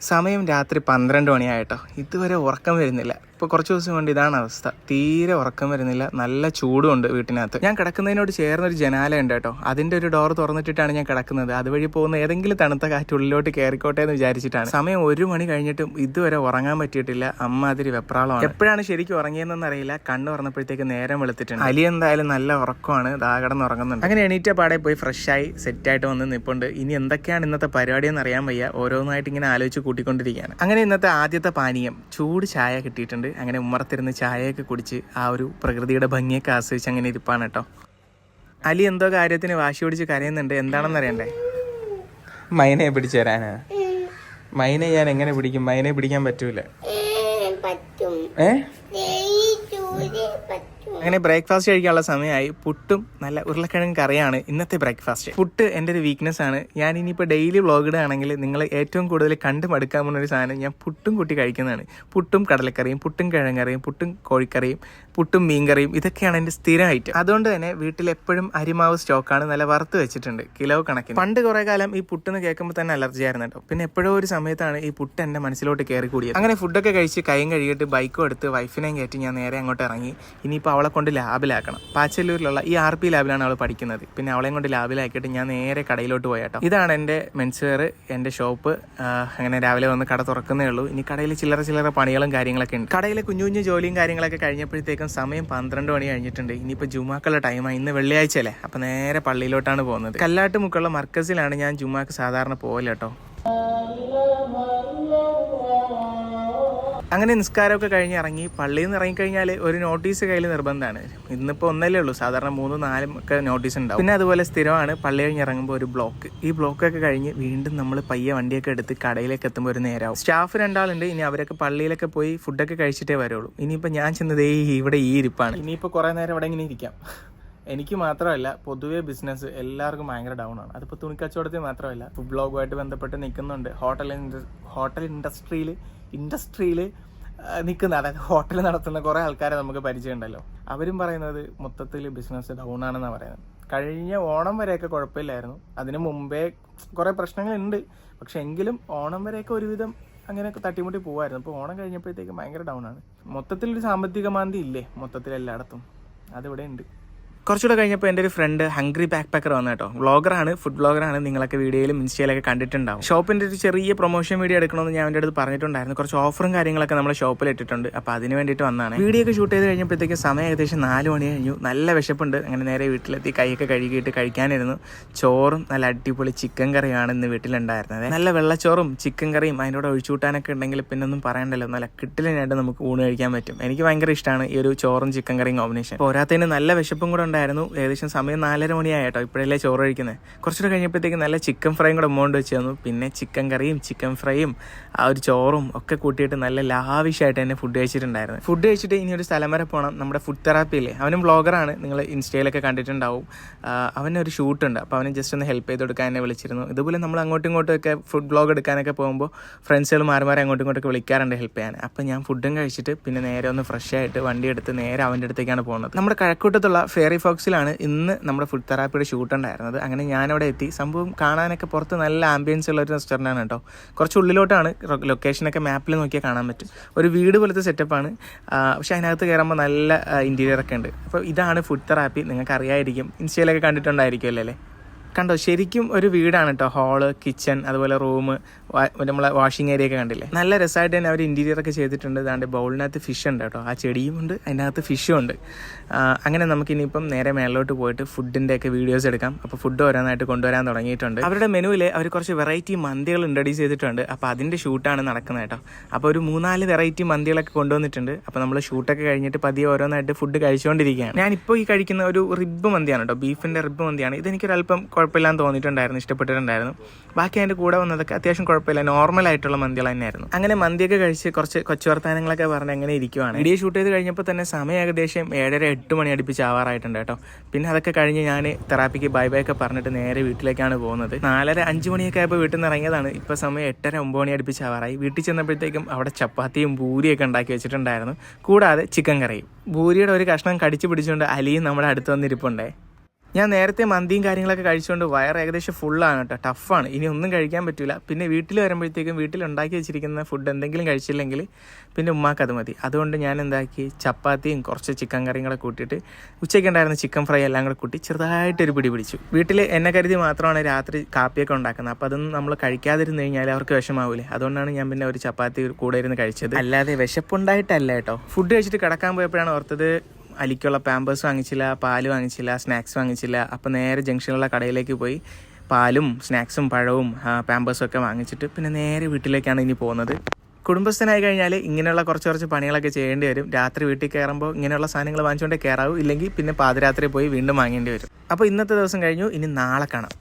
സമയം രാത്രി പന്ത്രണ്ട് മണിയായിട്ടോ. ഇതുവരെ ഉറക്കം വരുന്നില്ല. ഇപ്പോൾ കുറച്ച് ദിവസം കൊണ്ട് ഇതാണ് അവസ്ഥ. തീരെ ഉറക്കം വരുന്നില്ല. നല്ല ചൂടുണ്ട് വീട്ടിനകത്ത്. ഞാൻ കിടക്കുന്നതിനോട് ചേർന്നൊരു ജനാല ഉണ്ട് കേട്ടോ. അതിന്റെ ഒരു ഡോർ തുറന്നിട്ടിട്ടാണ് ഞാൻ കിടക്കുന്നത്. അതുവഴി പോകുന്ന ഏതെങ്കിലും തണുത്ത കാറ്റ് ഉള്ളിലോട്ട് കയറിക്കോട്ടെ എന്ന് വിചാരിച്ചിട്ടാണ്. സമയം ഒരു മണി കഴിഞ്ഞിട്ടും ഇതുവരെ ഉറങ്ങാൻ പറ്റിയിട്ടില്ല. അമ്മാതിരി വെപ്രാളമാണ്. എപ്പോഴാണ് ശരിക്കും ഉറങ്ങിയതെന്ന് അറിയില്ല. കണ്ണ് തുറന്നപ്പോഴത്തേക്ക് നേരം വെളുത്തിട്ടുണ്ട്. അലി എന്തായാലും നല്ല ഉറക്കമാണ്. ദാ കിടന്ന് ഉറങ്ങുന്നുണ്ട്. അങ്ങനെ എണീറ്റ പാടെ പോയി ഫ്രഷായി സെറ്റായിട്ട് വന്ന് നിൽപ്പുണ്ട് ഇനി എന്തൊക്കെയാണ് ഇന്നത്തെ പരിപാടി എന്ന് അറിയാൻ വയ്യ. ഓരോന്നായിട്ട് ഇങ്ങനെ ആലോചിച്ച് കൂട്ടിക്കൊണ്ടിരിക്കുകയാണ്. അങ്ങനെ ഇന്നത്തെ ആദ്യത്തെ പാനീയം. ചൂട് ചായ കിട്ടിയിട്ടുണ്ട്. അങ്ങനെ ഉമ്മറത്തിരുന്ന് ചായയൊക്കെ കുടിച്ച് ആ ഒരു പ്രകൃതിയുടെ ഭംഗിയൊക്കെ ആസ്വദിച്ച് അങ്ങനെ ഇരിപ്പാണ് കേട്ടോ. അലി എന്തോ കാര്യത്തിന് വാശി പിടിച്ച് കരയുന്നുണ്ട്. എന്താണെന്ന് അറിയണ്ടേ? മൈനയെ പിടിച്ചു തരാനാ മൈനെ ഞാൻ എങ്ങനെ പിടിക്കും? മൈനെ പിടിക്കാൻ പറ്റൂല. പറ്റും. ഏ അങ്ങനെ ബ്രേക്ക്ഫാസ്റ്റ് കഴിക്കാനുള്ള സമയമായി. പുട്ടും നല്ല ഉരുളക്കിഴങ്ങ് കറിയാണ് ഇന്നത്തെ ബ്രേക്ക്ഫാസ്റ്റ് പുട്ട് എന്റെ ഒരു വീക്ക്നെസ് ആണ്. ഞാൻ ഇനിയിപ്പോൾ ഡെയിലി വ്ളോഗ് ഇടുകയാണെങ്കിൽ നിങ്ങൾ ഏറ്റവും കൂടുതൽ കണ്ടു മടുക്കാൻ പോകുന്ന ഒരു സാധനം ഞാൻ പുട്ടും കൂട്ടി കഴിക്കുന്നതാണ്. പുട്ടും കടലക്കറിയും പുട്ടും കിഴങ്ങറിയും പുട്ടും കോഴിക്കറിയും പുട്ടും മീൻകറിയും ഇതൊക്കെയാണ് എന്റെ സ്ഥിരം ഐറ്റം അതുകൊണ്ട് തന്നെ വീട്ടിൽ എപ്പോഴും അരിമാവ് സ്റ്റോക്കാണ് നല്ല വറുത്ത് വെച്ചിട്ടുണ്ട്. കിലോ കണക്കിന്. പണ്ട് കുറേ കാലം ഈ പുട്ടെന്ന് കേൾക്കുമ്പോൾ തന്നെ അലർജി ആയിരുന്നു കേട്ടോ. പിന്നെ എപ്പോഴോ ഒരു സമയത്താണ് ഈ പുട്ട് എന്റെ മനസ്സിലോട്ട് കയറി കൂടിയത്. അങ്ങനെ ഫുഡൊക്കെ കഴിച്ച് കൈയും കഴുകിയിട്ട് ബൈക്കും എടുത്ത് വൈഫിനെയും കയറ്റി ഞാൻ നേരെ അങ്ങോട്ട് ഇറങ്ങി. ഇനിയിപ്പോൾ അവളെ കൊണ്ട് ലാബിലാക്കണം. പാച്ചല്ലൂരിലുള്ള ഈ ആർ പി ലാബിലാണ് അവൾ പഠിക്കുന്നത്. പിന്നെ അവളെയും കൊണ്ട് ലാബിലാക്കിയിട്ട് ഞാൻ നേരെ കടയിലോട്ട് പോയാട്ടോ. ഇതാണ് എന്റെ മെൻസുവെയർ എന്റെ ഷോപ്പ്. അങ്ങനെ രാവിലെ വന്ന് കട തുറക്കുന്നേ ഉള്ളൂ. ഇനി കടയിൽ ചില്ലറ ചില്ലറ പണികളും കാര്യങ്ങളൊക്കെ ഉണ്ട്. കടയിലെ കുഞ്ഞു കുഞ്ഞു ജോലിയും കാര്യങ്ങളൊക്കെ കഴിഞ്ഞപ്പോഴത്തേക്കും സമയം പന്ത്രണ്ട് മണി കഴിഞ്ഞിട്ടുണ്ട്. ഇനിയിപ്പോൾ ജുമാക്കുള്ള ടൈമായി ഇന്ന് വെള്ളിയാഴ്ച അല്ലേ അപ്പോൾ നേരെ പള്ളിയിലോട്ടാണ് പോകുന്നത്. കല്ലാട്ടുമുക്കുള്ള മർക്കസിലാണ് ഞാൻ ജുമാക്ക് സാധാരണ പോകൽ അങ്ങനെ നിസ്കാരമൊക്കെ കഴിഞ്ഞ് ഇറങ്ങി പള്ളിയിൽ നിന്ന് ഇറങ്ങിക്കഴിഞ്ഞാൽ ഒരു നോട്ടീസ് കയ്യിൽ നിർബന്ധമാണ്. ഇന്നിപ്പോൾ ഒന്നല്ലേ ഉള്ളൂ. സാധാരണ മൂന്നും നാലും ഒക്കെ നോട്ടീസ് ഉണ്ടാവും. പിന്നെ അതുപോലെ സ്ഥിരമാണ്. പള്ളി കഴിഞ്ഞ് ഇറങ്ങുമ്പോൾ ഒരു ബ്ലോക്ക്. ഈ ബ്ലോക്കൊക്കെ കഴിഞ്ഞ് വീണ്ടും നമ്മൾ പയ്യെ വണ്ടിയൊക്കെ എടുത്ത് കടയിലേക്ക് എത്തുമ്പോൾ ഒരു നേരാവും. സ്റ്റാഫ് രണ്ടാളുണ്ട്. ഇനി അവരൊക്കെ പള്ളിയിലൊക്കെ പോയി ഫുഡൊക്കെ കഴിച്ചിട്ടേ വരുള്ളൂ. ഇനിയിപ്പോൾ ഞാൻ ചെന്നത് ഈ ഇവിടെ ഈ ഇരിപ്പാണ്. ഇനിയിപ്പോൾ കുറേ നേരം ഇവിടെ ഇങ്ങനെ ഇരിക്കാം. എനിക്ക് മാത്രമല്ല പൊതുവെ ബിസിനസ് എല്ലാവർക്കും ഭയങ്കര ഡൗൺ ആണ്. അതിപ്പോൾ തുണിക്കച്ചവടത്തിൽ മാത്രമല്ല ഫുഡ് ബ്ലോഗുമായിട്ട് ബന്ധപ്പെട്ട് നിൽക്കുന്നുണ്ട്. ഹോട്ടൽ ഹോട്ടൽ ഇൻഡസ്ട്രിയിൽ ഇൻഡസ്ട്രിയിൽ നിൽക്കുന്ന അതായത് ഹോട്ടൽ നടത്തുന്ന കുറേ ആൾക്കാരെ നമുക്ക് പരിചയമുണ്ടല്ലോ. അവരും പറയുന്നത് മൊത്തത്തിൽ ബിസിനസ് ഡൗൺ ആണെന്നാണ് പറയുന്നത്. കഴിഞ്ഞ ഓണം വരെയൊക്കെ കുഴപ്പമില്ലായിരുന്നു. അതിന് മുമ്പേ കുറേ പ്രശ്നങ്ങളുണ്ട്. പക്ഷെ എങ്കിലും ഓണം വരെയൊക്കെ ഒരുവിധം അങ്ങനെയൊക്കെ തട്ടിമുട്ടി പോകുമായിരുന്നു അപ്പോൾ ഓണം കഴിഞ്ഞപ്പോഴത്തേക്ക് ഭയങ്കര ഡൗൺ ആണ്. മൊത്തത്തിലൊരു സാമ്പത്തിക മാന്തി ഇല്ലേ? മൊത്തത്തിൽ എല്ലായിടത്തും അതിവിടെ ഉണ്ട്. കുറച്ചുകൂടെ കഴിഞ്ഞപ്പോൾ എന്റെ ഒരു ഫ്രണ്ട് ഹംഗ്രി ബാക്ക് പാക്കർ വന്നു കേട്ടോ വ്ളോഗറാണ് ഫുഡ് വ്ളോഗറാണ് നിങ്ങളൊക്കെ വീഡിയോയിലും ഇൻസ്റ്റയിലൊക്കെ കണ്ടിട്ടുണ്ടാവും. ഷോപ്പിന്റെ ഒരു ചെറിയ പ്രൊമോഷൻ വീഡിയോ എടുക്കണമെന്ന് ഞാൻ എന്റെ അടുത്ത് പറഞ്ഞിട്ടുണ്ടായിരുന്നു. കുറച്ച് ഓഫറും കാര്യങ്ങളൊക്കെ നമ്മുടെ ഷോപ്പിൽ ഇട്ടിട്ടുണ്ട്. അപ്പോൾ അതിന് വേണ്ടിയിട്ട് വന്നതാണ്. വീഡിയോ ഒക്കെ ഷൂട്ട് ചെയ്ത് കഴിഞ്ഞപ്പോഴത്തേക്ക് സമയം ഏകദേശം നാല് മണി കഴിഞ്ഞു. നല്ല വിശപ്പുണ്ട്. അങ്ങനെ നേരെ വീട്ടിലെത്തി. കൈയൊക്കെ കഴുകിയിട്ട് കഴിക്കാനിരുന്നു. ചോറും നല്ല അടിപൊളി ചിക്കൻ കറിയാണ് ഇന്ന് വീട്ടിലുണ്ടായിരുന്നത്. നല്ല വെള്ളച്ചോറും ചിക്കൻ കറിയും അതിനോട് കൂടെ ഒഴിച്ചുകൂട്ടാനൊക്കെ ഉണ്ടെങ്കിൽ പിന്നെ ഒന്നും പറയണ്ടല്ലോ. നല്ല കിട്ടിലിനായിട്ട് നമുക്ക് ഊണ് കഴിക്കാൻ പറ്റും. എനിക്ക് ഭയങ്കര ഇഷ്ടമാണ് ഈ ഒരു ചോറും ചിക്കൻ കറിയും കോമ്പിനേഷൻ പോരാത്തതിന് നല്ല വിശപ്പും കൂടെ ഉണ്ടായിരുന്നു. ഏകദേശം സമയം നാലര മണിയായിട്ടോ ഇപ്പോഴല്ലേ ചോറ് കഴിക്കുന്നത് കുറച്ചുകൂടെ കഴിഞ്ഞപ്പോഴത്തേക്ക് നല്ല ചിക്കൻ ഫ്രൈയും കൂടെ എമൗണ്ട് വെച്ച് തന്നു. പിന്നെ ചിക്കൻ കറിയും ചിക്കൻ ഫ്രൈയും ആ ഒരു ചോറും ഒക്കെ കൂട്ടിയിട്ട് നല്ല ലാവിഷായിട്ട് തന്നെ ഫുഡ് കഴിച്ചിട്ടുണ്ടായിരുന്നു. ഫുഡ് കഴിച്ചിട്ട് ഇനി ഒരു സ്ഥലം വരെ പോകണം നമ്മുടെ ഫുഡ് തെറാപ്പി അല്ലേ അവനും വ്ളോഗറാണ് നിങ്ങൾ ഇൻസ്റ്റയിലൊക്കെ കണ്ടിട്ടുണ്ടാവും. അവനൊരു ഷൂട്ടുണ്ട് അപ്പോൾ അവനെ ജസ്റ്റ് ഒന്ന് ഹെൽപ്പ് ചെയ്ത് കൊടുക്കാൻ എന്നെ വിളിച്ചിരുന്നു. ഇതുപോലെ നമ്മൾ അങ്ങോട്ടും ഇങ്ങോട്ടും ഒക്കെ ഫുഡ് ബ്ലോഗ് എടുക്കാനൊക്കെ പോകുമ്പോൾ ഫ്രണ്ട്സുകൾ മാറി മാറി അങ്ങോട്ടും ഇങ്ങോട്ടൊക്കെ വിളിക്കാറുണ്ട് ഹെൽപ്പ് ചെയ്യാൻ. അപ്പോൾ ഞാൻ ഫുഡും കഴിച്ചിട്ട് പിന്നെ നേരെ ഒന്ന് ഫ്രഷ് ആയിട്ട് വണ്ടി എടുത്ത് നേരെ അവന്റെ അടുത്തേക്കാണ് പോകുന്നത്. നമ്മുടെ കഴക്കൂട്ടത്തുള്ള ഫെയറി ഫോക്സിലാണ് ഇന്ന് നമ്മുടെ ഫുഡ് തെറാപ്പിയുടെ ഷൂട്ട് ഉണ്ടായിരുന്നത്. അങ്ങനെ ഞാനവിടെ എത്തി. സംഭവം കാണാനൊക്കെ പുറത്ത് നല്ല ആംബിയൻസ് ഉള്ള ഒരു റെസ്റ്റോറന്റ് ആണ് കേട്ടോ. കുറച്ച് ഉള്ളിലോട്ടാണ് ലൊക്കേഷനൊക്കെ മാപ്പിൽ നോക്കിയാൽ കാണാൻ പറ്റും. ഒരു വീട് പോലത്തെ സെറ്റപ്പാണ് പക്ഷേ അതിനകത്ത് കയറുമ്പോൾ നല്ല ഇന്റീരിയർ ഒക്കെ ഉണ്ട്. അപ്പോൾ ഇതാണ് ഫുഡ് തെറാപ്പി നിങ്ങൾക്ക് അറിയായിരിക്കും ഇൻസ്റ്റയിലൊക്കെ കണ്ടിട്ടുണ്ടായിരിക്കുമല്ലോ കണ്ടോ ശരിക്കും ഒരു വീടാണ് കേട്ടോ ഹാൾ കിച്ചൺ അതുപോലെ റൂം നമ്മളെ വാഷിംഗ് ഏരിയ ഒക്കെ കണ്ടില്ലേ? നല്ല രസമായിട്ട് തന്നെ അവർ ഇന്റീരിയർ ഒക്കെ ചെയ്തിട്ടുണ്ട്. അതാണ്ട് ബൗളിനകത്ത് ഫിഷ് ഉണ്ട് കേട്ടോ ആ ചെടിയും ഉണ്ട് അതിനകത്ത് ഫിഷും ഉണ്ട്. അങ്ങനെ നമുക്ക് ഇനിയിപ്പം നേരെ മേളിലോട്ട് പോയിട്ട് ഫുഡിന്റെ ഒക്കെ വീഡിയോസ് എടുക്കാം. അപ്പോൾ ഫുഡ് ഓരോന്നായിട്ട് കൊണ്ടുവരാൻ തുടങ്ങിയിട്ടുണ്ട്. അവരുടെ മെനുവിൽ അവർ കുറച്ച് വെറൈറ്റി മന്തികൾ ഇൻട്രഡ്യൂസ് ചെയ്തിട്ടുണ്ട്. അപ്പോൾ അതിന്റെ ഷൂട്ടാണ് നടക്കുന്നത് കേട്ടോ അപ്പോൾ ഒരു മൂന്നാൽ വെറൈറ്റി മന്തികളൊക്കെ കൊണ്ടുവന്നിട്ടുണ്ട്. അപ്പോൾ നമ്മൾ ഷൂട്ടൊക്കെ കഴിഞ്ഞിട്ട് പതിയെ ഓരോന്നായിട്ട് ഫുഡ് കഴിച്ചുകൊണ്ടിരിക്കുകയാണ് ഞാനിപ്പോൾ ഈ കഴിക്കുന്ന ഒരു റിബ് മന്തിയാണ് കേട്ടോ ബീഫിന്റെ റിബ് മന്തിയാണ്. ഇതെനിക്കൊരല്പം കുഴപ്പമില്ലാന്ന് തോന്നിയിട്ടുണ്ടായിരുന്നു ഇഷ്ടപ്പെട്ടിട്ടുണ്ടായിരുന്നു. ബാക്കി അതിന്റെ കൂടെ വന്നതൊക്കെ അത്യാവശ്യം കുഴപ്പമില്ല നോർമൽ ആയിട്ടുള്ള മന്തികൾ തന്നെയായിരുന്നു. അങ്ങനെ മന്തിയൊക്കെ കഴിച്ച് കുറച്ച് കൊച്ചു വർത്താനങ്ങളൊക്കെ പറഞ്ഞ് അങ്ങനെ ഇരിക്കുവാണ്. വീഡിയോ ഷൂട്ട് ചെയ്ത് കഴിഞ്ഞപ്പോൾ തന്നെ സമയം ഏകദേശം ഏഴര എട്ട് മണി അടുപ്പിച്ച് ആവാറായിട്ടുണ്ട് കേട്ടോ. പിന്നെ അതൊക്കെ കഴിഞ്ഞ് ഞാൻ തെറാപ്പിക്ക് ബൈ ബൈ ഒക്കെ പറഞ്ഞിട്ട് നേരെ വീട്ടിലേക്കാണ് പോകുന്നത്. നാലര അഞ്ച് മണിയൊക്കെ ആയപ്പോൾ വീട്ടിൽ നിന്ന് ഇറങ്ങിയതാണ്. ഇപ്പോൾ സമയം എട്ടര ഒമ്പത് മണി അടുപ്പിച്ച് ആവാറായി. വീട്ടിൽ ചെന്നപ്പോഴത്തേക്കും അവിടെ ചപ്പാത്തിയും പൂരിയൊക്കെ ഉണ്ടാക്കി വെച്ചിട്ടുണ്ടായിരുന്നു. കൂടാതെ ചിക്കൻ കറിയും. ഭൂരിയുടെ ഒരു കഷ്ണം കടിച്ചു പിടിച്ചുകൊണ്ട് അലിയും നമ്മുടെ അടുത്ത് വന്നിരിപ്പുണ്ടേ. ഞാൻ നേരത്തെ മന്തിയും കാര്യങ്ങളൊക്കെ കഴിച്ചുകൊണ്ട് വയർ ഏകദേശം ഫുള്ളാണ് കേട്ടോ. ടഫാണ് ഇനി ഒന്നും കഴിക്കാൻ പറ്റില്ല പിന്നെ വീട്ടിൽ വരുമ്പോഴത്തേക്കും വീട്ടിൽ ഉണ്ടാക്കി വെച്ചിരിക്കുന്ന ഫുഡ് എന്തെങ്കിലും കഴിച്ചില്ലെങ്കിൽ പിന്നെ ഉമ്മാക്ക് അത് മതി. അതുകൊണ്ട് ഞാൻ എന്താക്കി? ചപ്പാത്തിയും കുറച്ച് ചിക്കൻ കറിയും കൂടെ കൂട്ടിയിട്ട് ഉച്ചയ്ക്ക് ഉണ്ടായിരുന്ന ചിക്കൻ ഫ്രൈ എല്ലാം കൂടെ കൂട്ടി ചെറുതായിട്ടൊരു പിടി പിടിച്ചു. വീട്ടിൽ എന്നെ കരുതി മാത്രമാണ് രാത്രി കാപ്പിയൊക്കെ ഉണ്ടാക്കുന്നത്. അപ്പോൾ അതൊന്നും നമ്മൾ കഴിക്കാതിരുന്ന് കഴിഞ്ഞാൽ അവർക്ക് വിഷമാവില്ലേ അതുകൊണ്ടാണ് ഞാൻ പിന്നെ ഒരു ചപ്പാത്തി കൂടെ ഇരുന്ന് കഴിച്ചത്. അല്ലാതെ വിശപ്പുണ്ടായിട്ടല്ല കേട്ടോ. ഫുഡ് കഴിച്ചിട്ട് കിടക്കാൻ പോയപ്പോഴാണ് ഓർത്തത് അലിക്കുള്ള പാമ്പേഴ്സ് വാങ്ങിച്ചില്ല പാൽ വാങ്ങിച്ചില്ല സ്നാക്സ് വാങ്ങിച്ചില്ല. അപ്പോൾ നേരെ ജംഗ്ഷനിലുള്ള കടയിലേക്ക് പോയി പാലും സ്നാക്സും പഴവും പാമ്പേഴ്സും ഒക്കെ വാങ്ങിച്ചിട്ട് പിന്നെ നേരെ വീട്ടിലേക്കാണ് ഇനി പോകുന്നത്. കുടുംബസ്ഥനായി കഴിഞ്ഞാൽ ഇങ്ങനെയുള്ള കുറച്ച് കുറച്ച് പണികളൊക്കെ ചെയ്യേണ്ടി വരും. രാത്രി വീട്ടിൽ കയറുമ്പോൾ ഇങ്ങനെയുള്ള സാധനങ്ങൾ വാങ്ങിച്ചുകൊണ്ടേ കയറാവൂ. ഇല്ലെങ്കിൽ പിന്നെ പാതിരാത്രി പോയി വീണ്ടും വാങ്ങേണ്ടി വരും. അപ്പോൾ ഇന്നത്തെ ദിവസം കഴിഞ്ഞു. ഇനി നാളെ കാണാം.